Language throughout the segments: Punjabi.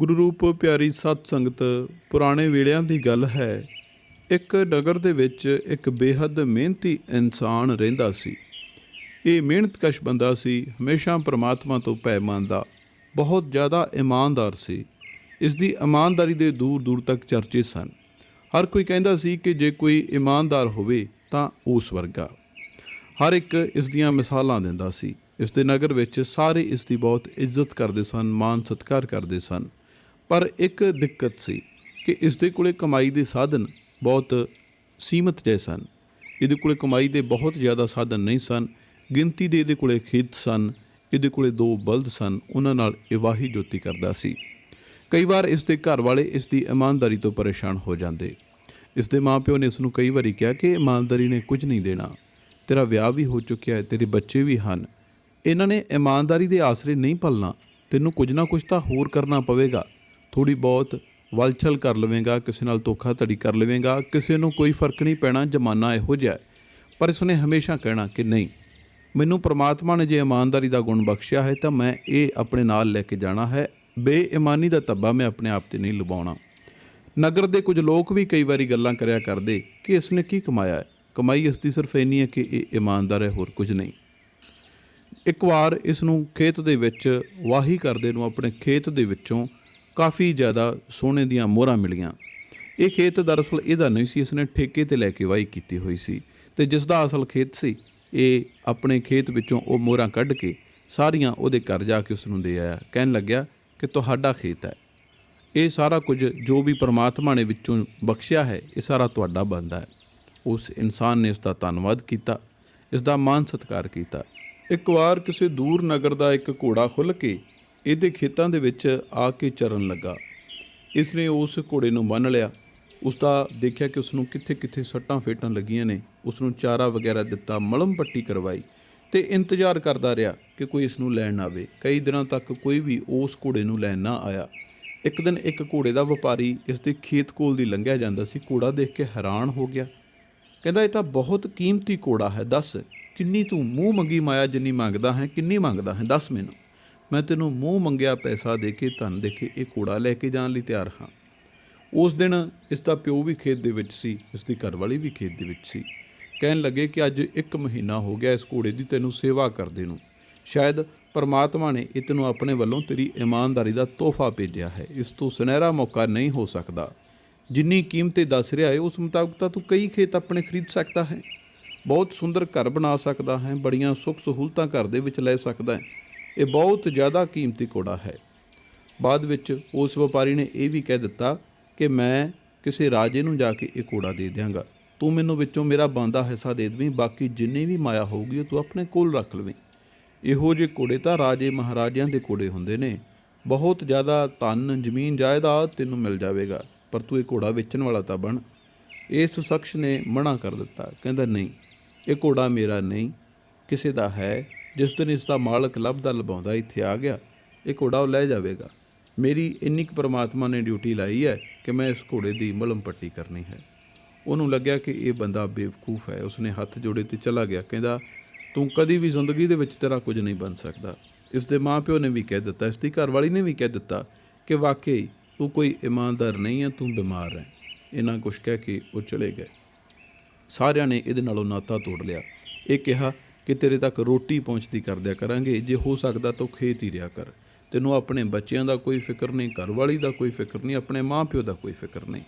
ਗੁਰੂ ਰੂਪ ਪਿਆਰੀ ਸਤ ਸੰਗਤ, ਪੁਰਾਣੇ ਵੇਲਿਆਂ ਦੀ ਗੱਲ ਹੈ। ਇੱਕ ਨਗਰ ਦੇ ਵਿੱਚ ਇੱਕ ਬੇਹੱਦ ਮਿਹਨਤੀ ਇਨਸਾਨ ਰਹਿੰਦਾ ਸੀ। ਇਹ ਮਿਹਨਤਕਸ਼ ਬੰਦਾ ਸੀ, ਹਮੇਸ਼ਾ ਪ੍ਰਮਾਤਮਾ ਤੋਂ ਭੈ ਮੰਨਦਾ, ਬਹੁਤ ਜ਼ਿਆਦਾ ਇਮਾਨਦਾਰ ਸੀ। ਇਸ ਦੀ ਇਮਾਨਦਾਰੀ ਦੇ ਦੂਰ ਦੂਰ ਤੱਕ ਚਰਚੇ ਸਨ। ਹਰ ਕੋਈ ਕਹਿੰਦਾ ਸੀ ਕਿ ਜੇ ਕੋਈ ਇਮਾਨਦਾਰ ਹੋਵੇ, ਤਾਂ ਉਸ ਵਰਗਾ ਹਰ ਇੱਕ ਇਸ ਦੀਆਂ ਮਿਸਾਲਾਂ ਦਿੰਦਾ ਸੀ। ਇਸ ਦੇ ਨਗਰ ਵਿੱਚ ਸਾਰੇ ਇਸ ਦੀ ਬਹੁਤ ਇੱਜ਼ਤ ਕਰਦੇ ਸਨ ਮਾਨ ਸਤਿਕਾਰ ਕਰਦੇ ਸਨ। ਪਰ ਇੱਕ ਦਿੱਕਤ ਸੀ ਕਿ ਇਸ ਦੇ ਕੋਲੇ ਕਮਾਈ ਦੇ ਸਾਧਨ ਬਹੁਤ ਸੀਮਤ ਜਿਹੇ ਸਨ। ਇਹਦੇ ਕੋਲੇ ਕਮਾਈ ਦੇ ਬਹੁਤ ਜ਼ਿਆਦਾ ਸਾਧਨ ਨਹੀਂ ਸਨ। ਗਿਣਤੀ ਦੇ ਇਹਦੇ ਕੋਲੇ ਖੇਤ ਸਨ। ਇਹਦੇ ਕੋਲੇ ਦੋ ਬਲਦ ਸਨ। ਉਹਨਾਂ ਨਾਲ ਇਹ ਵਾਹੀ ਜੋਤੀ ਕਰਦਾ ਸੀ। ਕਈ ਵਾਰ ਇਸ ਦੇ ਘਰ ਵਾਲੇ ਇਸ ਦੀ ਇਮਾਨਦਾਰੀ ਤੋਂ ਪਰੇਸ਼ਾਨ ਹੋ ਜਾਂਦੇ। ਇਸ ਦੇ ਮਾਪਿਓ ਨੇ ਇਸ ਨੂੰ ਕਈ ਵਾਰੀ ਕਿਹਾ ਕਿ ਇਮਾਨਦਾਰੀ ਨੇ ਕੁਝ ਨਹੀਂ ਦੇਣਾ। ਤੇਰਾ ਵਿਆਹ ਵੀ ਹੋ ਚੁੱਕਿਆ ਹੈ, ਤੇਰੇ ਬੱਚੇ ਵੀ ਹਨ। ਇਹਨਾਂ ਨੇ ਇਮਾਨਦਾਰੀ ਦੇ ਆਸਰੇ ਨਹੀਂ ਪਲਣਾ ਤੈਨੂੰ ਕੁਝ ਨਾ ਕੁਝ ਤਾਂ ਹੋਰ ਕਰਨਾ ਪਵੇਗਾ। ਥੋੜੀ ਬਹੁਤ ਵਲਛਲ ਕਰ ਲਵੇਂਗਾ, ਕਿਸੇ ਨਾਲ ਧੋਖਾਧੜੀ ਕਰ ਲਵੇਂਗਾ, ਕਿਸੇ ਨੂੰ ਕੋਈ ਫ਼ਰਕ ਨਹੀਂ ਪੈਣਾ, ਜ਼ਮਾਨਾ ਇਹੋ ਜਿਹਾ ਹੈ। ਪਰ ਇਸਨੇ ਹਮੇਸ਼ਾ ਕਹਿਣਾ ਕਿ ਨਹੀਂ, ਮੈਨੂੰ ਪ੍ਰਮਾਤਮਾ ਨੇ ਜੇ ਇਮਾਨਦਾਰੀ ਦਾ ਗੁਣ ਬਖਸ਼ਿਆ ਹੈ ਤਾਂ ਮੈਂ ਇਹ ਆਪਣੇ ਨਾਲ ਲੈ ਕੇ ਜਾਣਾ ਹੈ। ਬੇਈਮਾਨੀ ਦਾ ਧੱਬਾ ਮੈਂ ਆਪਣੇ ਆਪ ਤੇ ਨਹੀਂ ਲਵਾਉਣਾ। ਨਗਰ ਦੇ ਕੁਝ ਲੋਕ ਵੀ ਕਈ ਵਾਰੀ ਗੱਲਾਂ ਕਰਿਆ ਕਰਦੇ ਕਿ ਇਸ ਨੇ ਕੀ ਕਮਾਇਆ ਹੈ। ਕਮਾਈ ਇਸ ਦੀ ਸਿਰਫ ਇੰਨੀ ਹੈ ਕਿ ਇਹ ਇਮਾਨਦਾਰ ਹੈ, ਹੋਰ ਕੁਝ ਨਹੀਂ। ਇੱਕ ਵਾਰ ਇਸ ਨੂੰ ਖੇਤ ਦੇ ਵਿੱਚ, ਵਾਹੀ ਕਰਦੇ ਨੂੰ ਆਪਣੇ ਖੇਤ ਦੇ ਵਿੱਚੋਂ ਕਾਫੀ ਜ਼ਿਆਦਾ ਸੋਨੇ ਦੀਆਂ ਮੋਹਰਾਂ ਮਿਲੀਆਂ। ਇਹ ਖੇਤ ਦਰਅਸਲ ਇਹਦਾ ਨਹੀਂ ਸੀ, ਇਸਨੇ ਠੇਕੇ ਤੇ ਲੈ ਕੇ ਵਾਈ ਕੀਤੀ ਹੋਈ ਸੀ ਤੇ ਜਿਸ ਦਾ ਅਸਲ ਖੇਤ ਸੀ, ਇਹ ਆਪਣੇ ਖੇਤ ਵਿੱਚੋਂ ਉਹ ਮੋਹਰਾਂ ਕੱਢ ਕੇ ਸਾਰੀਆਂ ਉਹਦੇ ਘਰ ਜਾ ਕੇ ਉਸ ਨੂੰ ਦੇ ਆਇਆ। ਕਹਿਣ ਲੱਗਿਆ ਕਿ ਤੁਹਾਡਾ ਖੇਤ ਹੈ। ਇਹ ਸਾਰਾ ਕੁਝ ਜੋ ਵੀ ਪ੍ਰਮਾਤਮਾ ਨੇ ਵਿੱਚੋਂ ਬਖਸ਼ਿਆ ਹੈ, ਇਹ ਸਾਰਾ ਤੁਹਾਡਾ ਬੰਦਾ ਹੈ। ਉਸ ਇਨਸਾਨ ਨੇ ਇਸ ਦਾ ਧੰਨਵਾਦ ਕੀਤਾ ਇਸ ਦਾ ਮਾਨ ਸਤਿਕਾਰ ਕੀਤਾ। ਇੱਕ ਵਾਰ ਕਿਸੇ ਦੂਰ ਨਗਰ ਦਾ ਇੱਕ ਘੋੜਾ ਖੁੱਲ ਕੇ ਇਹਦੇ ਖੇਤਾਂ ਦੇ ਵਿੱਚ ਆ ਕੇ ਚਰਨ ਲੱਗਾ। ਇਸ ਨੇ ਉਸ ਘੋੜੇ ਨੂੰ ਬੰਨ ਲਿਆ। ਉਸ ਦਾ ਦੇਖਿਆ ਕਿ ਉਸ ਨੂੰ ਕਿੱਥੇ ਕਿੱਥੇ ਸੱਟਾਂ ਫੇਟਾਂ ਲੱਗੀਆਂ ਨੇ। ਉਸ ਨੂੰ ਚਾਰਾ ਵਗੈਰਾ ਦਿੱਤਾ, ਮਲਮ ਪੱਟੀ ਕਰਵਾਈ ਤੇ ਇੰਤਜ਼ਾਰ ਕਰਦਾ ਰਿਹਾ ਕਿ ਕੋਈ ਇਸ ਨੂੰ ਲੈਣ ਆਵੇ। ਕਈ ਦਿਨਾਂ ਤੱਕ ਕੋਈ ਵੀ ਉਸ ਘੋੜੇ ਨੂੰ ਲੈਣ ਨਾ ਆਇਆ। ਇੱਕ ਦਿਨ ਇੱਕ ਘੋੜੇ ਦਾ ਵਪਾਰੀ ਇਸ ਦੇ ਖੇਤ ਕੋਲ ਦੀ ਲੰਘਿਆ ਜਾਂਦਾ ਸੀ। ਘੋੜਾ ਦੇਖ ਕੇ ਹੈਰਾਨ ਹੋ ਗਿਆ। ਕਹਿੰਦਾ, ਇਹ ਤਾਂ ਬਹੁਤ ਕੀਮਤੀ ਘੋੜਾ ਹੈ, ਦੱਸ। ਕਿੰਨੀ ਤੂੰ ਮੂੰਹ ਮੰਗੀ ਮਾਇਆ ਜਿੰਨੀ ਮੰਗਦਾ ਹੈ, ਕਿੰਨੀ ਮੰਗਦਾ ਹੈ, ਦੱਸ ਮੈਨੂੰ। ਮੈਂ ਤੈਨੂੰ ਮੂੰਹ ਮੰਗਿਆ ਪੈਸਾ ਦੇ ਕੇ, ਧਨ ਦੇ ਕੇ, ਇਹ ਘੋੜਾ ਲੈ ਕੇ ਜਾਣ ਲਈ ਤਿਆਰ ਹਾਂ। ਉਸ ਦਿਨ ਇਸ ਦਾ ਪਿਓ ਵੀ ਖੇਤ ਦੇ ਵਿੱਚ ਸੀ, ਇਸ ਦੀ ਘਰਵਾਲੀ ਵੀ ਖੇਤ ਦੇ ਵਿੱਚ ਸੀ। ਕਹਿਣ ਲੱਗੇ ਕਿ ਅੱਜ ਇੱਕ ਮਹੀਨਾ ਹੋ ਗਿਆ ਇਸ ਘੋੜੇ ਦੀ ਤੈਨੂੰ ਸੇਵਾ ਕਰਦੇ ਨੂੰ। ਸ਼ਾਇਦ ਪਰਮਾਤਮਾ ਨੇ ਇਹ ਤੈਨੂੰ ਆਪਣੇ ਵੱਲੋਂ ਤੇਰੀ ਇਮਾਨਦਾਰੀ ਦਾ ਤੋਹਫਾ ਭੇਜਿਆ ਹੈ। ਇਸ ਤੋਂ ਸੁਨਹਿਰਾ ਮੌਕਾ ਨਹੀਂ ਹੋ ਸਕਦਾ। ਜਿੰਨੀ ਕੀਮਤ ਕੀਮਤੇ ਦੱਸ ਰਿਹਾ ਹੈ, ਉਸ ਮੁਤਾਬਕ ਤਾਂ ਤੂੰ ਕਈ ਖੇਤ ਆਪਣੇ ਖਰੀਦ ਸਕਦਾ ਹੈ। ਬਹੁਤ ਸੁੰਦਰ ਘਰ ਬਣਾ ਸਕਦਾ ਹੈ, ਬੜੀਆਂ ਸੁੱਖ ਸਹੂਲਤਾਂ ਘਰ ਦੇ ਵਿੱਚ ਲੈ ਸਕਦਾ ਹੈ। ਇਹ ਬਹੁਤ ਜ਼ਿਆਦਾ ਕੀਮਤੀ ਘੋੜਾ ਹੈ। ਬਾਅਦ ਵਿੱਚ ਉਸ ਵਪਾਰੀ ਨੇ ਇਹ ਵੀ ਕਹਿ ਦਿੱਤਾ ਕਿ ਮੈਂ ਕਿਸੇ ਰਾਜੇ ਨੂੰ ਜਾ ਕੇ ਇਹ ਘੋੜਾ ਦੇ ਦਿਆਂਗਾ। ਤੂੰ ਮੈਨੂੰ ਵਿੱਚੋਂ ਮੇਰਾ ਬੰਦਾ ਹਿੱਸਾ ਦੇ ਦੇਵੀਂ, ਬਾਕੀ ਜਿੰਨੀ ਵੀ ਮਾਇਆ ਹੋਊਗੀ ਉਹ ਤੂੰ ਆਪਣੇ ਕੋਲ ਰੱਖ ਲਵੇਂ। ਇਹੋ ਜਿਹੇ ਘੋੜੇ ਤਾਂ ਰਾਜੇ ਮਹਾਰਾਜਿਆਂ ਦੇ ਘੋੜੇ ਹੁੰਦੇ ਨੇ। ਬਹੁਤ ਜ਼ਿਆਦਾ ਧਨ, ਜ਼ਮੀਨ, ਜਾਇਦਾਦ ਤੈਨੂੰ ਮਿਲ ਜਾਵੇਗਾ, ਪਰ ਤੂੰ ਇਹ ਘੋੜਾ ਵੇਚਣ ਵਾਲਾ ਤਾਂ ਬਣ। ਇਸ ਸ਼ਖਸ ਨੇ ਮਨਾ ਕਰ ਦਿੱਤਾ, ਕਹਿੰਦਾ, ਨਹੀਂ, ਇਹ ਘੋੜਾ ਮੇਰਾ ਨਹੀਂ, ਕਿਸੇ ਦਾ ਹੈ ਜਿਸ ਦਿਨ ਇਸ ਦਾ ਮਾਲਕ ਲੱਭਦਾ ਲਭਾਉਂਦਾ ਇੱਥੇ ਆ ਗਿਆ, ਇਹ ਘੋੜਾ ਉਹ ਲੈ ਜਾਵੇਗਾ। ਮੇਰੀ ਇੰਨੀ ਕੁ ਪ੍ਰਮਾਤਮਾ ਨੇ ਡਿਊਟੀ ਲਾਈ ਹੈ ਕਿ ਮੈਂ ਇਸ ਘੋੜੇ ਦੀ ਮਲਮ ਪੱਟੀ ਕਰਨੀ ਹੈ। ਉਹਨੂੰ ਲੱਗਿਆ ਕਿ ਇਹ ਬੰਦਾ ਬੇਵਕੂਫ ਹੈ। ਉਸਨੇ ਹੱਥ ਜੋੜੇ ਤੇ ਚਲਾ ਗਿਆ, ਕਹਿੰਦਾ, ਤੂੰ ਕਦੀ ਵੀ ਜ਼ਿੰਦਗੀ ਦੇ ਵਿੱਚ ਤੇਰਾ ਕੁਝ ਨਹੀਂ ਬਣ ਸਕਦਾ। ਇਸ ਦੇ ਮਾਪਿਓ ਨੇ ਵੀ ਕਹਿ ਦਿੱਤਾ ਇਸ ਦੀ ਘਰਵਾਲੀ ਨੇ ਵੀ ਕਹਿ ਦਿੱਤਾ ਕਿ ਵਾਕਈ ਤੂੰ ਕੋਈ ਇਮਾਨਦਾਰ ਨਹੀਂ ਹੈ, ਤੂੰ ਬਿਮਾਰ ਹੈ। ਇਹਨਾਂ ਕੁਛ ਕਹਿ ਕੇ ਉਹ ਚਲੇ ਗਏ। ਸਾਰਿਆਂ ਨੇ ਇਹਦੇ ਨਾਲੋਂ ਨਾਤਾ ਤੋੜ ਲਿਆ। ਇਹ ਕਿਹਾ ਕਿ ਤੇਰੇ ਤੱਕ ਰੋਟੀ ਪਹੁੰਚਦੀ ਕਰ ਦਿਆ ਕਰਾਂਗੇ। ਜੇ ਹੋ ਸਕਦਾ ਤਾਂ ਖੇਤ ਹੀ ਰਿਆ ਕਰ। ਤੈਨੂੰ ਆਪਣੇ ਬੱਚਿਆਂ ਦਾ ਕੋਈ ਫਿਕਰ ਨਹੀਂ ਘਰਵਾਲੀ ਦਾ ਕੋਈ ਫਿਕਰ ਨਹੀਂ, ਆਪਣੇ ਮਾਪਿਓ ਦਾ ਕੋਈ ਫਿਕਰ ਨਹੀਂ।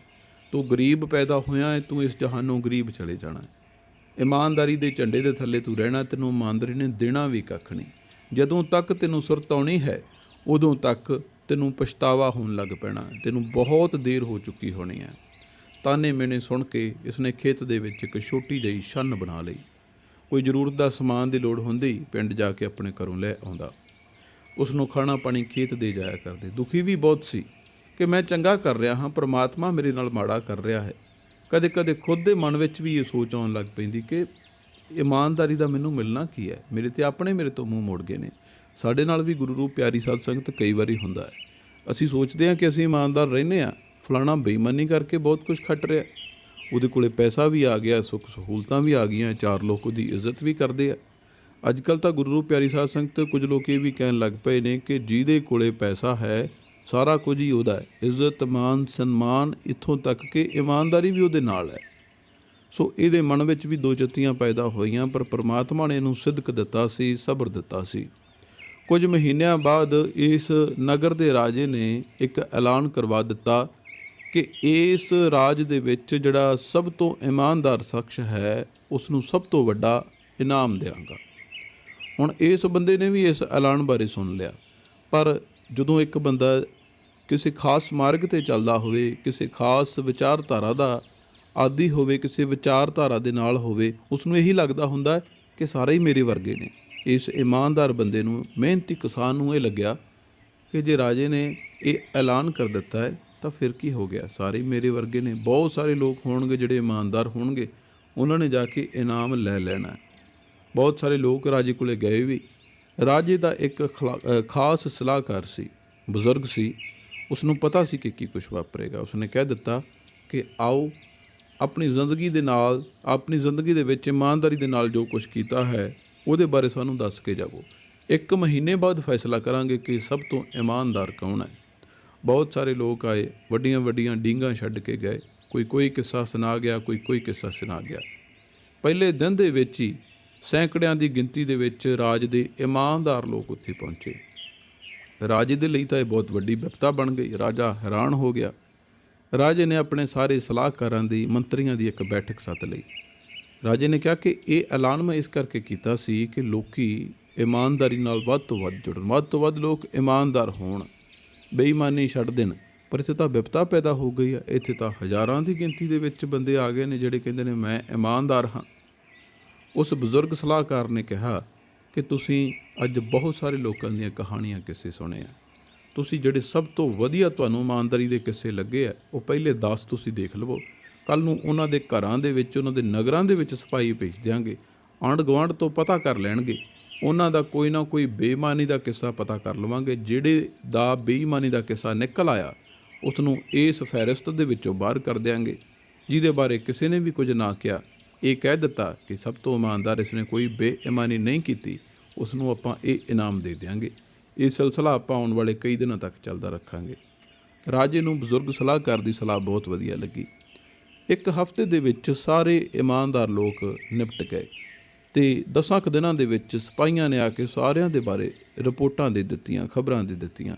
ਤੂੰ ਗਰੀਬ ਪੈਦਾ ਹੋਇਆ ਹੈ, ਤੂੰ ਇਸ ਜਹਾਨੋਂ ਗਰੀਬ ਚਲੇ ਜਾਣਾ ਹੈ। ਇਮਾਨਦਾਰੀ ਦੇ ਝੰਡੇ ਦੇ ਥੱਲੇ ਤੂੰ ਰਹਿਣਾ, ਤੈਨੂੰ ਇਮਾਨਦਾਰੀ ਨੇ ਦੇਣਾ ਵੀ ਕੱਖ ਨਹੀਂ। ਜਦੋਂ ਤੱਕ ਤੈਨੂੰ ਸੁਰਤ ਆਉਣੀ ਹੈ, ਉਦੋਂ ਤੱਕ ਤੈਨੂੰ ਪਛਤਾਵਾ ਹੋਣ ਲੱਗ ਪੈਣਾ ਤੈਨੂੰ ਬਹੁਤ ਦੇਰ ਹੋ ਚੁੱਕੀ ਹੋਣੀ ਹੈ। ਤਾਨੇ ਮੈਨੇ ਸੁਣ ਕੇ ਇਸਨੇ ਖੇਤ ਦੇ ਵਿੱਚ ਇੱਕ ਛੋਟੀ ਜਿਹੀ ਛੰਨ ਬਣਾ ਲਈ। ਕੋਈ ਜ਼ਰੂਰਤ ਦਾ ਸਮਾਨ ਦੀ ਲੋੜ ਹੁੰਦੀ, ਪਿੰਡ ਜਾ ਕੇ ਆਪਣੇ ਘਰੋਂ ਲੈ ਆਉਂਦਾ। ਉਸ ਨੂੰ ਖਾਣਾ ਪਾਣੀ ਖੇਤ ਦੇ ਜਾਇਆ ਕਰਦੇ। ਦੁਖੀ ਵੀ ਬਹੁਤ ਸੀ ਕਿ ਮੈਂ ਚੰਗਾ ਕਰ ਰਿਹਾ ਹਾਂ, ਪ੍ਰਮਾਤਮਾ ਮੇਰੇ ਨਾਲ ਮਾੜਾ ਕਰ ਰਿਹਾ ਹੈ। ਕਦੇ ਕਦੇ ਖੁਦ ਦੇ ਮਨ ਵਿੱਚ ਵੀ ਇਹ ਸੋਚ ਆਉਣ ਲੱਗ ਪੈਂਦੀ ਕਿ ਇਮਾਨਦਾਰੀ ਦਾ ਮੈਨੂੰ ਮਿਲਣਾ ਕੀ ਹੈ? ਮੇਰੇ ਤੇ ਆਪਣੇ ਮੇਰੇ ਤੋਂ ਮੂੰਹ ਮੋੜ ਗਏ ਨੇ। ਸਾਡੇ ਨਾਲ ਵੀ ਗੁਰੂ ਰੂਪ ਪਿਆਰੀ ਸਾਧ ਸੰਗਤ ਕਈ ਵਾਰੀ ਹੁੰਦਾ ਹੈ। ਅਸੀਂ ਸੋਚਦੇ ਹਾਂ ਕਿ ਅਸੀਂ ਇਮਾਨਦਾਰ ਰਹਿੰਦੇ ਹਾਂ। ਫਲਾਣਾ ਬੇਈਮਾਨੀ ਕਰਕੇ ਬਹੁਤ ਕੁਝ ਖੱਟ ਰਿਹਾ। ਉਹਦੇ ਕੋਲੇ ਪੈਸਾ ਵੀ ਆ ਗਿਆ, ਸੁੱਖ ਸਹੂਲਤਾਂ ਵੀ ਆ ਗਈਆਂ, ਚਾਰ ਲੋਕ ਉਹਦੀ ਇੱਜ਼ਤ ਵੀ ਕਰਦੇ ਆ। ਅੱਜ ਕੱਲ ਤਾਂ ਗੁਰੂ ਰੂਪ ਪਿਆਰੀ ਸਾਧ ਸੰਗਤ ਕੁਝ ਲੋਕ ਇਹ ਵੀ ਕਹਿਣ ਲੱਗ ਪਏ ਨੇ ਕਿ ਜਿਹਦੇ ਕੋਲੇ ਪੈਸਾ ਹੈ, ਸਾਰਾ ਕੁਝ ਹੀ ਉਹਦਾ ਹੈ। ਇੱਜ਼ਤ, ਮਾਨ, ਸਨਮਾਨ ਇੱਥੋਂ ਤੱਕ ਕਿ ਇਮਾਨਦਾਰੀ ਵੀ ਉਹਦੇ ਨਾਲ ਹੈ। ਸੋ ਇਹਦੇ ਮਨ ਵਿੱਚ ਵੀ ਦੋ ਜੱਤੀਆਂ ਪੈਦਾ ਹੋਈਆਂ, ਪਰ ਪ੍ਰਮਾਤਮਾ ਨੇ ਇਹਨੂੰ ਸਿੱਧਕ ਦਿੱਤਾ ਸੀ, ਸਬਰ ਦਿੱਤਾ ਸੀ। ਕੁਝ ਮਹੀਨਿਆਂ ਬਾਅਦ ਇਸ ਨਗਰ ਦੇ ਰਾਜੇ ਨੇ ਇੱਕ ਐਲਾਨ ਕਰਵਾ ਦਿੱਤਾ ਕਿ ਇਸ ਰਾਜ ਦੇ ਵਿੱਚ ਜਿਹੜਾ ਸਭ ਤੋਂ ਇਮਾਨਦਾਰ ਸ਼ਖਸ ਹੈ ਉਸ ਨੂੰ ਸਭ ਤੋਂ ਵੱਡਾ ਇਨਾਮ ਦੇਵਾਂਗਾ ਹੁਣ ਇਸ ਬੰਦੇ ਨੇ ਵੀ ਇਸ ਐਲਾਨ ਬਾਰੇ ਸੁਣ ਲਿਆ, ਪਰ ਜਦੋਂ ਇੱਕ ਬੰਦਾ ਕਿਸੇ ਖਾਸ ਮਾਰਗ ਤੇ ਚੱਲਦਾ ਹੋਵੇ, ਕਿਸੇ ਖਾਸ ਵਿਚਾਰਧਾਰਾ ਦਾ ਆਦੀ ਹੋਵੇ, ਕਿਸੇ ਵਿਚਾਰਧਾਰਾ ਦੇ ਨਾਲ ਹੋਵੇ ਉਸ ਨੂੰ ਇਹੀ ਲੱਗਦਾ ਹੁੰਦਾ ਕਿ ਸਾਰੇ ਹੀ ਮੇਰੇ ਵਰਗੇ ਨੇ। ਇਸ ਇਮਾਨਦਾਰ ਬੰਦੇ ਨੂੰ, ਮਿਹਨਤੀ ਕਿਸਾਨ ਨੂੰ ਇਹ ਲੱਗਿਆ ਕਿ ਜੇ ਰਾਜੇ ਨੇ ਇਹ ਐਲਾਨ ਕਰ ਦਿੱਤਾ ਹੈ ਤਾਂ ਫਿਰ ਕੀ ਹੋ ਗਿਆ? ਸਾਰੇ ਮੇਰੇ ਵਰਗੇ ਨੇ। ਬਹੁਤ ਸਾਰੇ ਲੋਕ ਹੋਣਗੇ ਜਿਹੜੇ ਇਮਾਨਦਾਰ ਹੋਣਗੇ। ਉਹਨਾਂ ਨੇ ਜਾ ਕੇ ਇਨਾਮ ਲੈ ਲੈਣਾ। ਬਹੁਤ ਸਾਰੇ ਲੋਕ ਰਾਜੇ ਕੋਲੇ ਗਏ ਵੀ। ਰਾਜੇ ਦਾ ਇੱਕ ਖਲਾ- ਖਾਸ ਸਲਾਹਕਾਰ ਸੀ, ਬਜ਼ੁਰਗ ਸੀ। ਉਸ ਨੂੰ ਪਤਾ ਸੀ ਕਿ ਕੀ ਕੁਝ ਵਾਪਰੇਗਾ। ਉਸਨੇ ਕਹਿ ਦਿੱਤਾ ਕਿ ਆਓ, ਆਪਣੀ ਜ਼ਿੰਦਗੀ ਦੇ ਨਾਲ, ਆਪਣੀ ਜ਼ਿੰਦਗੀ ਦੇ ਵਿੱਚ ਇਮਾਨਦਾਰੀ ਦੇ ਨਾਲ ਜੋ ਕੁਝ ਕੀਤਾ ਹੈ, ਉਹਦੇ ਬਾਰੇ ਸਾਨੂੰ ਦੱਸ ਕੇ ਜਾਵੋ। ਇੱਕ ਮਹੀਨੇ ਬਾਅਦ ਫੈਸਲਾ ਕਰਾਂਗੇ ਕਿ ਸਭ ਤੋਂ ਇਮਾਨਦਾਰ ਕੌਣ ਹੈ। ਬਹੁਤ ਸਾਰੇ ਲੋਕ ਆਏ, ਵੱਡੀਆਂ ਵੱਡੀਆਂ ਡੀਂਗਾਂ ਛੱਡ ਕੇ ਗਏ। ਕੋਈ ਕੋਈ ਕਿੱਸਾ ਸੁਣਾ ਗਿਆ, ਕੋਈ ਕੋਈ ਕਿੱਸਾ ਸੁਣਾ ਗਿਆ। ਪਹਿਲੇ ਦਿਨ ਦੇ ਵਿੱਚ ਹੀ ਸੈਂਕੜਿਆਂ ਦੀ ਗਿਣਤੀ ਦੇ ਵਿੱਚ ਰਾਜ ਦੇ ਇਮਾਨਦਾਰ ਲੋਕ ਉੱਥੇ ਪਹੁੰਚੇ। ਰਾਜੇ ਦੇ ਲਈ ਤਾਂ ਇਹ ਬਹੁਤ ਵੱਡੀ ਵਿਪਤਾ ਬਣ ਗਈ। ਰਾਜਾ ਹੈਰਾਨ ਹੋ ਗਿਆ। ਰਾਜੇ ਨੇ ਆਪਣੇ ਸਾਰੇ ਸਲਾਹਕਾਰਾਂ ਦੀ, ਮੰਤਰੀਆਂ ਦੀ ਇੱਕ ਬੈਠਕ ਸੱਦ ਲਈ। ਰਾਜੇ ਨੇ ਕਿਹਾ ਕਿ ਇਹ ਐਲਾਨ ਮੈਂ ਇਸ ਕਰਕੇ ਕੀਤਾ ਸੀ ਕਿ ਲੋਕੀ ਇਮਾਨਦਾਰੀ ਨਾਲ ਵੱਧ ਤੋਂ ਵੱਧ ਜੁੜਨ। ਵੱਧ ਤੋਂ ਵੱਧ ਲੋਕ ਇਮਾਨਦਾਰ ਹੋਣ। ਬੇਈਮਾਨੀ ਛੱਡ ਦੇਣ। ਪਰ ਇੱਥੇ ਤਾਂ ਵਿਪਤਾ ਪੈਦਾ ਹੋ ਗਈ ਹੈ ਇੱਥੇ ਤਾਂ ਹਜ਼ਾਰਾਂ ਦੀ ਗਿਣਤੀ ਦੇ ਵਿੱਚ ਬੰਦੇ ਆ ਗਏ ਨੇ ਜਿਹੜੇ ਕਹਿੰਦੇ ਨੇ, ਮੈਂ ਇਮਾਨਦਾਰ ਹਾਂ। ਉਸ ਬਜ਼ੁਰਗ ਸਲਾਹਕਾਰ ਨੇ ਕਿਹਾ ਕਿ ਤੁਸੀਂ ਅੱਜ ਬਹੁਤ ਸਾਰੇ ਲੋਕਾਂ ਦੀਆਂ ਕਹਾਣੀਆਂ ਕਿੱਸੇ ਸੁਣੇ ਆ। ਤੁਸੀਂ ਜਿਹੜੇ ਸਭ ਤੋਂ ਵਧੀਆ ਤੁਹਾਨੂੰ ਇਮਾਨਦਾਰੀ ਦੇ ਕਿੱਸੇ ਲੱਗੇ ਆ, ਉਹ ਪਹਿਲੇ 10 ਤੁਸੀਂ ਦੇਖ ਲਵੋ। ਕੱਲ ਨੂੰ ਉਹਨਾਂ ਦੇ ਘਰਾਂ ਦੇ ਵਿੱਚ, ਉਹਨਾਂ ਦੇ ਨਗਰਾਂ ਦੇ ਵਿੱਚ ਸਫ਼ਾਈ ਭੇਜ ਦਿਆਂਗੇ। ਆਂਢ ਗੁਆਂਢ ਤੋਂ ਪਤਾ ਕਰ ਲੈਣਗੇ। ਉਹਨਾਂ ਦਾ ਕੋਈ ਨਾ ਕੋਈ ਬੇਈਮਾਨੀ ਦਾ ਕਿੱਸਾ ਪਤਾ ਕਰ ਲਵਾਂਗੇ। ਜਿਹੜੇ ਦਾ ਬੇਈਮਾਨੀ ਦਾ ਕਿੱਸਾ ਨਿਕਲ ਆਇਆ ਉਸ ਨੂੰ ਇਸ ਫਹਿਰਿਸਤ ਦੇ ਵਿੱਚੋਂ ਬਾਹਰ ਕਰ ਦਿਆਂਗੇ। ਜਿਹਦੇ ਬਾਰੇ ਕਿਸੇ ਨੇ ਵੀ ਕੁਝ ਨਾ ਕਿਹਾ, ਇਹ ਕਹਿ ਦਿੱਤਾ ਕਿ ਸਭ ਤੋਂ ਇਮਾਨਦਾਰ ਇਸਨੇ ਕੋਈ ਬੇਈਮਾਨੀ ਨਹੀਂ ਕੀਤੀ ਉਸ ਨੂੰ ਆਪਾਂ ਇਹ ਇਨਾਮ ਦੇ ਦਿਆਂਗੇ। ਇਹ ਸਿਲਸਿਲਾ ਆਪਾਂ ਆਉਣ ਵਾਲੇ ਕਈ ਦਿਨਾਂ ਤੱਕ ਚੱਲਦਾ ਰੱਖਾਂਗੇ। ਰਾਜੇ ਨੂੰ ਬਜ਼ੁਰਗ ਸਲਾਹਕਾਰ ਦੀ ਸਲਾਹ ਬਹੁਤ ਵਧੀਆ ਲੱਗੀ। ਇੱਕ ਹਫ਼ਤੇ ਦੇ ਵਿੱਚ ਸਾਰੇ ਇਮਾਨਦਾਰ ਲੋਕ ਨਿਪਟ ਗਏ। ਤੇ ਦਸਾਂ ਕੁ ਦਿਨਾਂ ਦੇ ਵਿੱਚ ਸਿਪਾਹੀਆਂ ਨੇ ਆ ਕੇ ਸਾਰਿਆਂ ਦੇ ਬਾਰੇ ਰਿਪੋਰਟਾਂ ਦੇ ਦਿੱਤੀਆਂ, ਖਬਰਾਂ ਦੇ ਦਿੱਤੀਆਂ।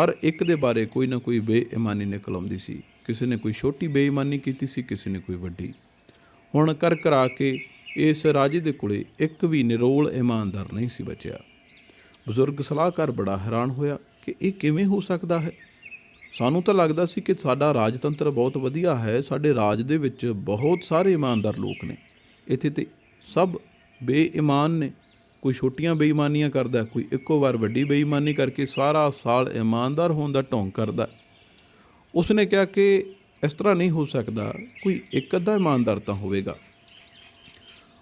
ਹਰ ਇੱਕ ਦੇ ਬਾਰੇ ਕੋਈ ਨਾ ਕੋਈ ਬੇਈਮਾਨੀ ਨਿਕਲ ਆਉਂਦੀ ਸੀ। ਕਿਸੇ ਨੇ ਕੋਈ ਛੋਟੀ ਬੇਈਮਾਨੀ ਕੀਤੀ ਸੀ, ਕਿਸੇ ਨੇ ਕੋਈ ਵੱਡੀ। ਹੁਣ ਕਰ ਕਰਾ ਕੇ ਇਸ ਰਾਜੇ ਦੇ ਕੋਲੇ ਇੱਕ ਵੀ ਨਿਰੋਲ ਇਮਾਨਦਾਰ ਨਹੀਂ ਸੀ ਬਚਿਆ। ਬਜ਼ੁਰਗ ਸਲਾਹਕਾਰ ਬੜਾ ਹੈਰਾਨ ਹੋਇਆ ਕਿ ਇਹ ਕਿਵੇਂ ਹੋ ਸਕਦਾ ਹੈ? ਸਾਨੂੰ ਤਾਂ ਲੱਗਦਾ ਸੀ ਕਿ ਸਾਡਾ ਰਾਜਤੰਤਰ ਬਹੁਤ ਵਧੀਆ ਹੈ, ਸਾਡੇ ਰਾਜ ਦੇ ਵਿੱਚ ਬਹੁਤ ਸਾਰੇ ਇਮਾਨਦਾਰ ਲੋਕ ਨੇ। ਇੱਥੇ ਤੇ ਸਭ ਬੇਈਮਾਨ ਨੇ। ਕੋਈ ਛੋਟੀਆਂ ਬੇਈਮਾਨੀਆਂ ਕਰਦਾ, ਕੋਈ ਇੱਕੋ ਵਾਰ ਵੱਡੀ ਬੇਈਮਾਨੀ ਕਰਕੇ ਸਾਰਾ ਸਾਲ ਇਮਾਨਦਾਰ ਹੋਣ ਦਾ ਢੋਂਗ ਕਰਦਾ। ਉਸਨੇ ਕਿਹਾ ਕਿ ਇਸ ਤਰ੍ਹਾਂ ਨਹੀਂ ਹੋ ਸਕਦਾ, ਕੋਈ ਇੱਕ ਅੱਧਾ ਇਮਾਨਦਾਰ ਤਾਂ ਹੋਵੇਗਾ।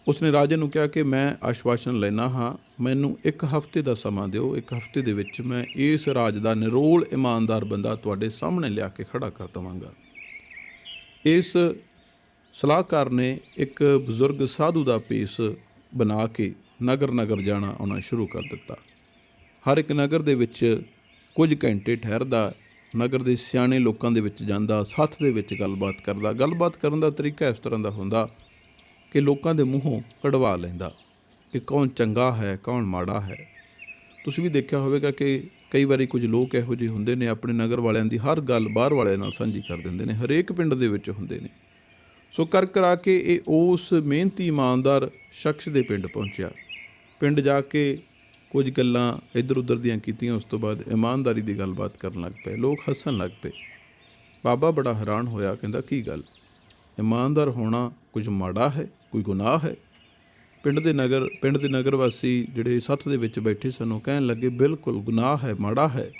ਉਸਨੇ ਰਾਜੇ ਨੂੰ ਕਿਹਾ ਕਿ ਮੈਂ ਆਸ਼ਵਾਸਨ ਲੈਣਾ ਹਾਂ, ਮੈਨੂੰ ਇੱਕ ਹਫ਼ਤੇ ਦਾ ਸਮਾਂ ਦਿਓ, ਇੱਕ ਹਫ਼ਤੇ ਦੇ ਵਿੱਚ ਮੈਂ ਇਸ ਰਾਜ ਦਾ ਨਿਰੋਲ ਇਮਾਨਦਾਰ ਬੰਦਾ ਤੁਹਾਡੇ ਸਾਹਮਣੇ ਲਿਆ ਕੇ ਖੜਾ ਕਰ ਦਵਾਂਗਾ। ਇਸ ਸਲਾਹਕਾਰ ਨੇ ਇੱਕ ਬਜ਼ੁਰਗ ਸਾਧੂ ਦਾ ਪੇਸ ਬਣਾ ਕੇ ਨਗਰ ਨਗਰ ਜਾਣਾ ਆਉਣਾ ਸ਼ੁਰੂ ਕਰ ਦਿੱਤਾ। ਹਰ ਇੱਕ ਨਗਰ ਦੇ ਵਿੱਚ ਕੁਝ ਘੰਟੇ ਠਹਿਰਦਾ, ਨਗਰ ਦੇ ਸਿਆਣੇ ਲੋਕਾਂ ਦੇ ਵਿੱਚ ਜਾਂਦਾ, ਸੱਥ ਦੇ ਵਿੱਚ ਗੱਲਬਾਤ ਕਰਦਾ। ਗੱਲਬਾਤ ਕਰਨ ਦਾ ਤਰੀਕਾ ਇਸ ਤਰ੍ਹਾਂ ਦਾ ਹੁੰਦਾ ਕਿ ਲੋਕਾਂ ਦੇ ਮੂੰਹੋਂ ਕਢਵਾ ਲੈਂਦਾ ਕਿ ਕੌਣ ਚੰਗਾ ਹੈ, ਕੌਣ ਮਾੜਾ ਹੈ। ਤੁਸੀਂ ਵੀ ਦੇਖਿਆ ਹੋਵੇਗਾ ਕਿ ਕਈ ਵਾਰੀ ਕੁਝ ਲੋਕ ਇਹੋ ਜਿਹੇ ਹੁੰਦੇ ਨੇ, ਆਪਣੇ ਨਗਰ ਵਾਲਿਆਂ ਦੀ ਹਰ ਗੱਲ ਬਾਹਰ ਵਾਲਿਆਂ ਨਾਲ ਸਾਂਝੀ ਕਰ ਦਿੰਦੇ ਨੇ, ਹਰੇਕ ਪਿੰਡ ਦੇ ਵਿੱਚ ਹੁੰਦੇ ਨੇ। ਸੋ ਕਰ ਕਰਾ ਕੇ ਇਹ ਉਸ ਮਿਹਨਤੀ ਇਮਾਨਦਾਰ ਸ਼ਖਸ ਦੇ ਪਿੰਡ ਪਹੁੰਚਿਆ। ਪਿੰਡ ਜਾ ਕੇ ਕੁਝ ਗੱਲਾਂ ਇੱਧਰ ਉੱਧਰ ਦੀਆਂ ਕੀਤੀਆਂ, ਉਸ ਤੋਂ ਬਾਅਦ ਇਮਾਨਦਾਰੀ ਦੀ ਗੱਲਬਾਤ ਕਰਨ ਲੱਗ ਪਏ। ਲੋਕ ਹੱਸਣ ਲੱਗ ਪਏ। ਬਾਬਾ ਬੜਾ ਹੈਰਾਨ ਹੋਇਆ, ਕਹਿੰਦਾ, ਕੀ ਗੱਲ? ਇਮਾਨਦਾਰ ਹੋਣਾ ਕੁਝ ਮਾੜਾ ਹੈ, ਕੋਈ ਗੁਨਾਹ ਹੈ? ਪਿੰਡ ਦੇ ਨਗਰ, ਪਿੰਡ ਦੇ ਨਗਰ ਵਾਸੀ ਜਿਹੜੇ ਸੱਥ ਦੇ ਵਿੱਚ ਬੈਠੇ ਸਨ, ਉਹ ਕਹਿਣ ਲੱਗੇ, ਬਿਲਕੁਲ, ਗੁਨਾਹ ਹੈ, ਮਾੜਾ ਹੈ।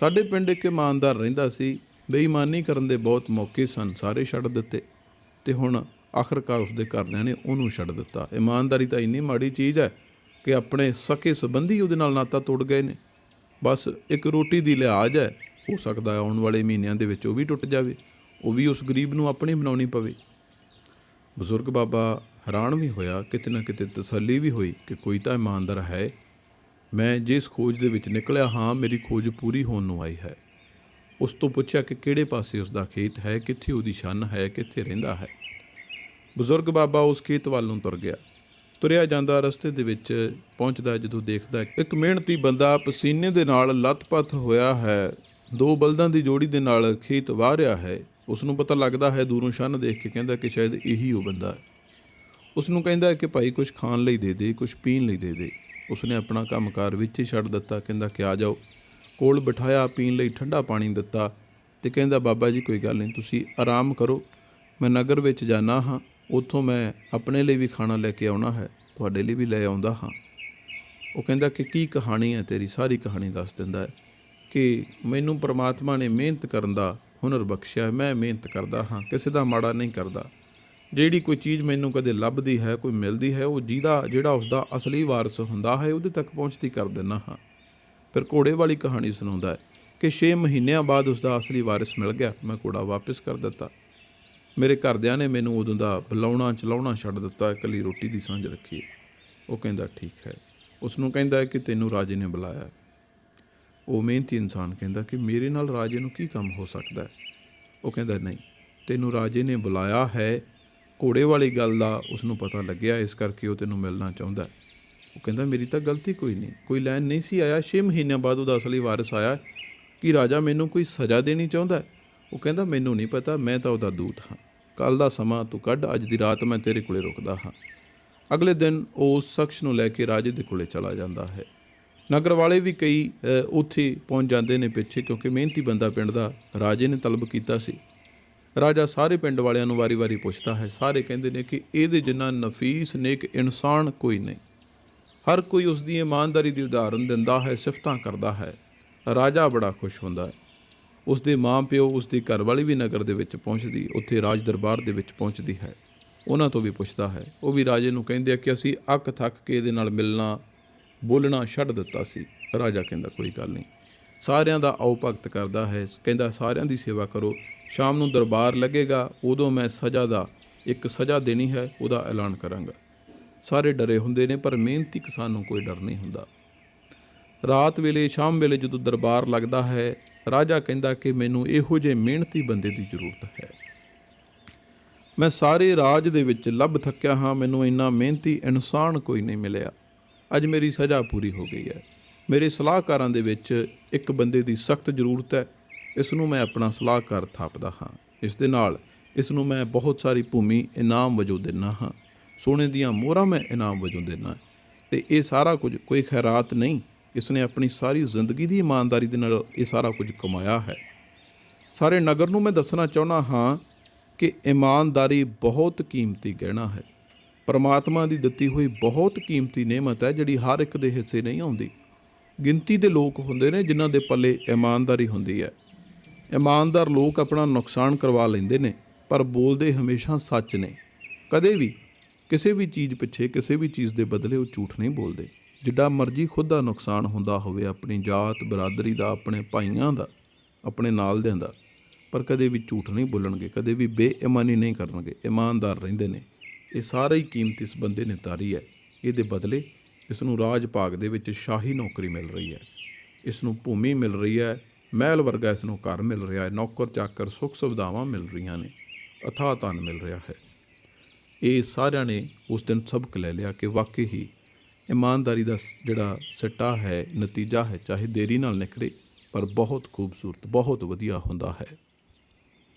ਸਾਡੇ ਪਿੰਡ ਇੱਕ ਇਮਾਨਦਾਰ ਰਹਿੰਦਾ ਸੀ। ਬੇਈਮਾਨੀ ਕਰਨ ਦੇ ਬਹੁਤ ਮੌਕੇ ਸਨ, ਸਾਰੇ ਛੱਡ ਦਿੱਤੇ। ਤੇ ਹੁਣ ਆਖਰਕਾਰ ਉਸਦੇ ਘਰਦਿਆਂ ਨੇ ਉਹਨੂੰ ਛੱਡ ਦਿੱਤਾ। ਇਮਾਨਦਾਰੀ ਤਾਂ ਇੰਨੀ ਮਾੜੀ ਚੀਜ਼ ਹੈ ਕਿ ਆਪਣੇ ਸਕੇ ਸੰਬੰਧੀ ਉਹਦੇ ਨਾਲ ਨਾਤਾ ਤੋੜ ਗਏ ਨੇ। ਬਸ ਇੱਕ ਰੋਟੀ ਦੀ ਲਿਹਾਜ਼ ਹੈ, ਹੋ ਸਕਦਾ ਹੈ ਆਉਣ ਵਾਲੇ ਮਹੀਨਿਆਂ ਦੇ ਵਿੱਚ ਉਹ ਵੀ ਟੁੱਟ ਜਾਵੇ, ਉਹ ਵੀ ਉਸ ਗਰੀਬ ਨੂੰ ਆਪਣੀ ਬਣਾਉਣੀ ਪਵੇ। ਬਜ਼ੁਰਗ ਬਾਬਾ ਹੈਰਾਨ ਵੀ ਹੋਇਆ, ਕਿਤੇ ਨਾ ਕਿਤੇ ਤਸੱਲੀ ਵੀ ਹੋਈ ਕਿ ਕੋਈ ਤਾਂ ਇਮਾਨਦਾਰ ਹੈ। ਮੈਂ ਜਿਸ ਖੋਜ ਦੇ ਵਿੱਚ ਨਿਕਲਿਆ ਹਾਂ, ਮੇਰੀ ਖੋਜ ਪੂਰੀ ਹੋਣ ਨੂੰ ਆਈ ਹੈ। ਉਸ ਤੋਂ ਪੁੱਛਿਆ ਕਿ ਕਿਹੜੇ ਪਾਸੇ ਉਸ ਦਾ ਖੇਤ ਹੈ, ਕਿੱਥੇ ਉਹਦੀ ਛੰਨ ਹੈ, ਕਿੱਥੇ ਰਹਿੰਦਾ ਹੈ। ਬਜ਼ੁਰਗ ਬਾਬਾ ਉਸ ਖੇਤ ਵੱਲ ਨੂੰ ਤੁਰ ਗਿਆ। ਤੁਰਿਆ ਜਾਂਦਾ ਰਸਤੇ ਦੇ ਵਿੱਚ ਪਹੁੰਚਦਾ ਜਦੋਂ ਦੇਖਦਾ ਇੱਕ ਮਿਹਨਤੀ ਬੰਦਾ ਪਸੀਨੇ ਦੇ ਨਾਲ ਲੱਥਪੱਥ ਹੋਇਆ ਹੈ। ਦੋ ਬਲਦਾਂ ਦੀ ਜੋੜੀ ਦੇ ਨਾਲ ਖੇਤ ਵਾਹ ਰਿਹਾ ਹੈ। ਉਸ ਨੂੰ ਪਤਾ ਲੱਗਦਾ ਹੈ ਦੂਰੋਂ ਛੰਨ ਦੇਖ ਕੇ ਕਹਿੰਦਾ ਕਿ ਸ਼ਾਇਦ ਇਹੀ ਉਹ ਬੰਦਾ ਹੈ। ਉਸ ਨੂੰ ਕਹਿੰਦਾ ਕਿ ਭਾਈ ਕੁਝ ਖਾਣ ਲਈ ਦੇ ਦੇ ਕੁਝ ਪੀਣ ਲਈ ਦੇ ਦੇ। ਉਸਨੇ ਆਪਣਾ ਕੰਮਕਾਰ ਵਿੱਚ ਹੀ ਛੱਡ ਦਿੱਤਾ। ਕਹਿੰਦਾ ਕਿ ਆ ਜਾਓ। ਕੋਲ ਬਿਠਾਇਆ, ਪੀਣ ਲਈ ਠੰਡਾ ਪਾਣੀ ਦਿੱਤਾ ਤੇ ਕਹਿੰਦਾ, ਬਾਬਾ ਜੀ, ਕੋਈ ਗੱਲ ਨਹੀਂ, ਤੁਸੀਂ ਆਰਾਮ ਕਰੋ। ਮੈਂ ਨਗਰ ਵਿੱਚ ਜਾਣਾ ਹਾਂ। ਉੱਥੋਂ ਮੈਂ ਆਪਣੇ ਲਈ ਵੀ ਖਾਣਾ ਲੈ ਕੇ ਆਉਣਾ ਹੈ, ਤੁਹਾਡੇ ਲਈ ਵੀ ਲੈ ਆਉਂਦਾ ਹਾਂ। ਉਹ ਕਹਿੰਦਾ ਕਿ ਕੀ ਕਹਾਣੀ ਹੈ ਤੇਰੀ? ਸਾਰੀ ਕਹਾਣੀ ਦੱਸ ਦਿੰਦਾ ਹੈ ਕਿ ਮੈਨੂੰ ਪ੍ਰਮਾਤਮਾ ਨੇ ਮਿਹਨਤ ਕਰਨ ਦਾ ਹੁਨਰ ਬਖਸ਼ਿਆ ਮੈਂ ਮਿਹਨਤ ਕਰਦਾ ਹਾਂ, ਕਿਸੇ ਦਾ ਮਾੜਾ ਨਹੀਂ ਕਰਦਾ। ਜਿਹੜੀ ਕੋਈ ਚੀਜ਼ ਮੈਨੂੰ ਕਦੇ ਲੱਭਦੀ ਹੈ, ਕੋਈ ਮਿਲਦੀ ਹੈ, ਉਹ ਜਿਹਦਾ, ਜਿਹੜਾ ਉਸ ਦਾ ਅਸਲੀ ਵਾਰਸ ਹੁੰਦਾ ਹੈ, ਉਹਦੇ ਤੱਕ ਪਹੁੰਚਦੀ ਕਰ ਦਿੰਦਾ ਹਾਂ। ਫਿਰ ਘੋੜੇ ਵਾਲੀ ਕਹਾਣੀ ਸੁਣਾਉਂਦਾ ਹੈ ਕਿ 6 ਮਹੀਨਿਆਂ ਬਾਅਦ ਉਸ ਦਾ ਅਸਲੀ ਵਾਰਿਸ ਮਿਲ ਗਿਆ, ਮੈਂ ਘੋੜਾ ਵਾਪਸ ਕਰ ਦਿੱਤਾ। ਮੇਰੇ ਘਰਦਿਆਂ ਨੇ ਮੈਨੂੰ ਉਦੋਂ ਦਾ ਬੁਲਾਉਣਾ, ਚਲਾਉਣਾ ਛੱਡ ਦਿੱਤਾ, ਇਕੱਲੀ ਰੋਟੀ ਦੀ ਸਾਂਝ ਰੱਖੀ ਉਹ ਕਹਿੰਦਾ, ਠੀਕ ਹੈ। ਉਸ ਨੂੰ ਕਹਿੰਦਾ ਕਿ ਤੈਨੂੰ ਰਾਜੇ ਨੇ ਬੁਲਾਇਆ। ਉਹ ਮਿਹਨਤੀ ਇਨਸਾਨ ਕਹਿੰਦਾ ਕਿ ਮੇਰੇ ਨਾਲ ਰਾਜੇ ਨੂੰ ਕੀ ਕੰਮ ਹੋ ਸਕਦਾ ਹੈ? ਉਹ ਕਹਿੰਦਾ, ਨਹੀਂ, ਤੈਨੂੰ ਰਾਜੇ ਨੇ ਬੁਲਾਇਆ ਹੈ। ਘੋੜੇ ਵਾਲੀ ਗੱਲ ਦਾ ਉਸ ਨੂੰ ਪਤਾ ਲੱਗਿਆ, ਇਸ ਕਰਕੇ ਉਹ ਤੈਨੂੰ ਮਿਲਣਾ ਚਾਹੁੰਦਾ ਉਹ ਕਹਿੰਦਾ, ਮੇਰੀ ਤਾਂ ਗਲਤੀ ਕੋਈ ਨਹੀਂ। ਕੋਈ ਲੈਣ ਨਹੀਂ ਸੀ ਆਇਆ। 6 ਮਹੀਨਿਆਂ ਬਾਅਦ ਉਹਦਾ ਅਸਲੀ ਵਾਰਿਸ ਆਇਆ ਕਿ ਰਾਜਾ ਮੈਨੂੰ ਕੋਈ ਸਜ਼ਾ ਦੇਣੀ ਚਾਹੁੰਦਾ ਉਹ ਕਹਿੰਦਾ, ਮੈਨੂੰ ਨਹੀਂ ਪਤਾ। ਮੈਂ ਤਾਂ ਉਹਦਾ ਦੂਤ ਹਾਂ। ਕੱਲ ਦਾ ਸਮਾਂ ਤੂੰ ਕੱਢ, ਅੱਜ ਦੀ ਰਾਤ ਮੈਂ ਤੇਰੇ ਕੋਲੇ ਰੁਕਦਾ ਹਾਂ। ਅਗਲੇ ਦਿਨ ਉਹ ਉਸ ਸ਼ਖਸ ਨੂੰ ਲੈ ਕੇ ਰਾਜੇ ਦੇ ਕੋਲੇ ਚਲਾ ਜਾਂਦਾ ਹੈ। ਨਗਰ ਵਾਲੇ ਵੀ ਕਈ ਉੱਥੇ ਪਹੁੰਚ ਜਾਂਦੇ ਨੇ ਪਿੱਛੇ ਕਿਉਂਕਿ ਮਿਹਨਤੀ ਬੰਦਾ ਪਿੰਡ ਦਾ ਰਾਜੇ ਨੇ ਤਲਬ ਕੀਤਾ ਸੀ। ਰਾਜਾ ਸਾਰੇ ਪਿੰਡ ਵਾਲਿਆਂ ਨੂੰ ਵਾਰੀ-ਵਾਰੀ ਪੁੱਛਦਾ ਹੈ। ਸਾਰੇ ਕਹਿੰਦੇ ਨੇ ਕਿ ਇਹਦੇ ਜਿੰਨਾ ਨਫੀਸ, ਨੇਕ ਇਨਸਾਨ ਕੋਈ ਨਹੀਂ। ਹਰ ਕੋਈ ਉਸ ਦੀ ਇਮਾਨਦਾਰੀ ਦੀ ਉਦਾਹਰਨ ਦਿੰਦਾ ਹੈ, ਸਿਫਤਾਂ ਕਰਦਾ ਹੈ। ਰਾਜਾ ਬੜਾ ਖੁਸ਼ ਹੁੰਦਾ ਹੈ। ਉਸ ਦੇ ਮਾਂ ਪਿਓ ਉਸ ਦੀ ਘਰਵਾਲੀ ਵੀ ਨਗਰ ਦੇ ਵਿੱਚ ਪਹੁੰਚਦੀ, ਉੱਥੇ ਰਾਜ ਦਰਬਾਰ ਦੇ ਵਿੱਚ ਪਹੁੰਚਦੀ ਹੈ। ਉਹਨਾਂ ਤੋਂ ਵੀ ਪੁੱਛਦਾ ਹੈ। ਉਹ ਵੀ ਰਾਜੇ ਨੂੰ ਕਹਿੰਦੇ ਆ ਕਿ ਅਸੀਂ ਅੱਕ ਥੱਕ ਕੇ ਇਹਦੇ ਨਾਲ ਮਿਲਣਾ, ਬੋਲਣਾ ਛੱਡ ਦਿੱਤਾ ਸੀ। ਰਾਜਾ ਕਹਿੰਦਾ, ਕੋਈ ਗੱਲ ਨਹੀਂ। ਸਾਰਿਆਂ ਦਾ ਆਓ ਭਗਤ ਕਰਦਾ ਹੈ। ਕਹਿੰਦਾ, ਸਾਰਿਆਂ ਦੀ ਸੇਵਾ ਕਰੋ। ਸ਼ਾਮ ਨੂੰ ਦਰਬਾਰ ਲੱਗੇਗਾ, ਉਦੋਂ ਮੈਂ ਸਜ਼ਾ ਦਾ, ਇੱਕ ਸਜ਼ਾ ਦੇਣੀ ਹੈ, ਉਹਦਾ ਐਲਾਨ ਕਰਾਂਗਾ। ਸਾਰੇ ਡਰੇ ਹੁੰਦੇ ਨੇ, ਪਰ ਮਿਹਨਤੀ ਕਿਸਾਨ ਨੂੰ ਕੋਈ ਡਰ ਨਹੀਂ ਹੁੰਦਾ। ਰਾਤ ਵੇਲੇ, ਸ਼ਾਮ ਵੇਲੇ ਜਦੋਂ ਦਰਬਾਰ ਲੱਗਦਾ ਹੈ ਰਾਜਾ ਕਹਿੰਦਾ ਕਿ ਮੈਨੂੰ ਇਹੋ ਜਿਹੇ ਮਿਹਨਤੀ ਬੰਦੇ ਦੀ ਜ਼ਰੂਰਤ ਹੈ। ਮੈਂ ਸਾਰੇ ਰਾਜ ਦੇ ਵਿੱਚ ਲੱਭ ਥੱਕਿਆ ਹਾਂ, ਮੈਨੂੰ ਇੰਨਾ ਮਿਹਨਤੀ ਇਨਸਾਨ ਕੋਈ ਨਹੀਂ ਮਿਲਿਆ। ਅੱਜ ਮੇਰੀ ਸਜ਼ਾ ਪੂਰੀ ਹੋ ਗਈ ਹੈ। ਮੇਰੇ ਸਲਾਹਕਾਰਾਂ ਦੇ ਵਿੱਚ ਇੱਕ ਬੰਦੇ ਦੀ ਸਖਤ ਜ਼ਰੂਰਤ ਹੈ। ਇਸ ਨੂੰ ਮੈਂ ਆਪਣਾ ਸਲਾਹਕਾਰ ਥਾਪਦਾ ਹਾਂ। ਇਸ ਦੇ ਨਾਲ ਇਸ ਨੂੰ ਮੈਂ ਬਹੁਤ ਸਾਰੀ ਭੂਮੀ ਇਨਾਮ ਵਜੋਂ ਦਿੰਦਾ ਹਾਂ। ਸੋਨੇ ਦੀਆਂ ਮੋਹਰਾਂ ਮੈਂ ਇਨਾਮ ਵਜੋਂ ਦਿੰਦਾ ਤੇ ਇਹ ਸਾਰਾ ਕੁਝ ਕੋਈ ਖੈਰਾਤ ਨਹੀਂ। ਇਸ ਨੇ ਆਪਣੀ ਸਾਰੀ ਜ਼ਿੰਦਗੀ ਦੀ ਇਮਾਨਦਾਰੀ ਦੇ ਨਾਲ ਇਹ ਸਾਰਾ ਕੁਝ ਕਮਾਇਆ ਹੈ। ਸਾਰੇ ਨਗਰ ਨੂੰ ਮੈਂ ਦੱਸਣਾ ਚਾਹੁੰਦਾ ਹਾਂ ਕਿ ਇਮਾਨਦਾਰੀ ਬਹੁਤ ਕੀਮਤੀ ਗਹਿਣਾ ਹੈ। ਪਰਮਾਤਮਾ ਦੀ ਦਿੱਤੀ ਹੋਈ ਬਹੁਤ ਕੀਮਤੀ ਨੇਮਤ ਹੈ ਜਿਹੜੀ ਹਰ ਇੱਕ ਦੇ ਹਿੱਸੇ ਨਹੀਂ ਆਉਂਦੀ। ਗਿਣਤੀ ਦੇ ਲੋਕ ਹੁੰਦੇ ਨੇ ਜਿਨ੍ਹਾਂ ਦੇ ਪੱਲੇ ਇਮਾਨਦਾਰੀ ਹੁੰਦੀ ਹੈ। ਇਮਾਨਦਾਰ ਲੋਕ ਆਪਣਾ ਨੁਕਸਾਨ ਕਰਵਾ ਲੈਂਦੇ ਨੇ, ਪਰ ਬੋਲਦੇ ਹਮੇਸ਼ਾ ਸੱਚ ਨੇ। ਕਦੇ ਵੀ ਕਿਸੇ ਵੀ ਚੀਜ਼ ਪਿੱਛੇ, ਕਿਸੇ ਵੀ ਚੀਜ਼ ਦੇ ਬਦਲੇ ਉਹ ਝੂਠ ਨਹੀਂ ਬੋਲਦੇ। ਜਿੱਡਾ ਮਰਜ਼ੀ ਖੁਦ ਦਾ ਨੁਕਸਾਨ ਹੁੰਦਾ ਹੋਵੇ, ਆਪਣੀ ਜਾਤ ਬਰਾਦਰੀ ਦਾ, ਆਪਣੇ ਭਾਈਆਂ ਦਾ, ਆਪਣੇ ਨਾਲ ਦਿਆਂ ਦਾ, ਪਰ ਕਦੇ ਵੀ ਝੂਠ ਨਹੀਂ ਬੋਲਣਗੇ, ਕਦੇ ਵੀ ਬੇਈਮਾਨੀ ਨਹੀਂ ਕਰਨਗੇ, ਇਮਾਨਦਾਰ ਰਹਿੰਦੇ ਨੇ। ਇਹ ਸਾਰਾ ਹੀ ਕੀਮਤ ਇਸ ਬੰਦੇ ਨੇ ਤਾਰੀ ਹੈ। ਇਹਦੇ ਬਦਲੇ ਇਸ ਨੂੰ ਰਾਜ ਭਾਗ ਦੇ ਵਿੱਚ ਸ਼ਾਹੀ ਨੌਕਰੀ ਮਿਲ ਰਹੀ ਹੈ। ਇਸ ਨੂੰ ਭੂਮੀ ਮਿਲ ਰਹੀ ਹੈ, ਮਹਿਲ ਵਰਗਾ ਇਸ ਨੂੰ ਘਰ ਮਿਲ ਰਿਹਾ ਹੈ, ਨੌਕਰ ਚਾਕਰ ਸੁੱਖ ਸੁਵਿਧਾਵਾਂ ਮਿਲ ਰਹੀਆਂ ਨੇ, ਅਥਾਹ ਧਨ ਮਿਲ ਰਿਹਾ ਹੈ। ਇਹ ਸਾਰਿਆਂ ਨੇ ਉਸ ਦਿਨ ਸਬਕ ਲੈ ਲਿਆ ਕਿ ਵਾਕਈ ਹੀ ਇਮਾਨਦਾਰੀ ਦਾ ਸ- ਜਿਹੜਾ ਸਿੱਟਾ ਹੈ, ਨਤੀਜਾ ਹੈ, ਚਾਹੇ ਦੇਰੀ ਨਾਲ ਨਿਕਲੇ ਪਰ ਬਹੁਤ ਖੂਬਸੂਰਤ, ਬਹੁਤ ਵਧੀਆ ਹੁੰਦਾ ਹੈ।